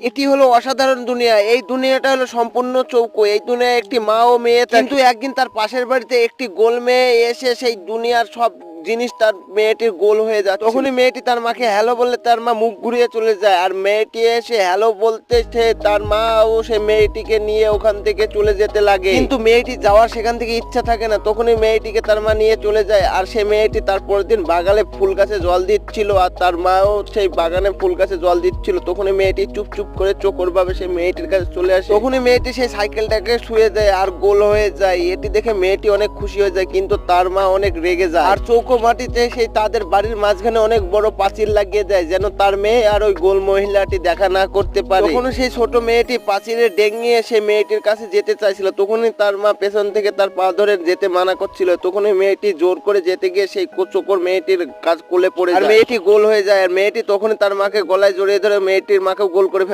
এটি হলো অসাধারণ দুনিয়া এই দুনিয়াটা হলো সম্পূর্ণ চৌকো এই দুনিয়া একটি মা ও মেয়ে। কিন্তু একদিন তার পাশের বাড়িতে একটি গোল মেয়ে এসে সেই দুনিয়ার সব জিনিস তার মেয়েটির গোল হয়ে যায় তখনই মেয়েটি তার মাকে হ্যালো বললে তার মা মুখ ঘুরিয়ে চলে যায়। আর মেয়েটি এসে হ্যালো বলতে সে তার মা ও সে মেয়েটিকে নিয়ে ওখান থেকে চলে যেতে লাগে। কিন্তু মেয়েটি যাওয়ার সেখান থেকে ইচ্ছা থাকে না। তখনই মেয়েটিকে তার মা নিয়ে চলে যায়। আর সে মেয়েটি তার পরের দিন বাগানে ফুল গাছে জল দিচ্ছিল আর তার মাও সেই বাগানে ফুল গাছে জল দিচ্ছিল। তখনই মেয়েটি চুপ চুপ করে চোখর ভাবে সেই মেয়েটির কাছে চলে আসে। তখনই মেয়েটি সেই সাইকেলটাকে শুয়ে দেয় আর গোল হয়ে যায়। এটি দেখে মেয়েটি অনেক খুশি হয়ে যায়, কিন্তু তার মা অনেক রেগে যায়। আর চৌকো মাটিতে সেই তাদের বাড়ির মাঝখানে অনেক বড় পাঁচিল লাগিয়ে দেয় যেন তার মেয়ে আর ওই গোল মহিলাটি দেখা না করতে পারে। তখন সেই ছোট মেয়েটি পাঁচিলে ডেঙ্গিয়ে সেই মেয়েটির কাছে যেতে চাইছিল। তখনই তার মা পেছন থেকে তার পা ধরে যেতে মানা করছিল। তখনই মেয়েটি জোর করে যেতে গিয়ে সেই চোকর মেয়েটির কাজ কোলে পড়ে আর মেয়েটি গোল হয়ে যায়। আর মেয়েটি তখনই তার মাকে গলায় জড়িয়ে ধরে মেয়েটির মাকে গোল করে।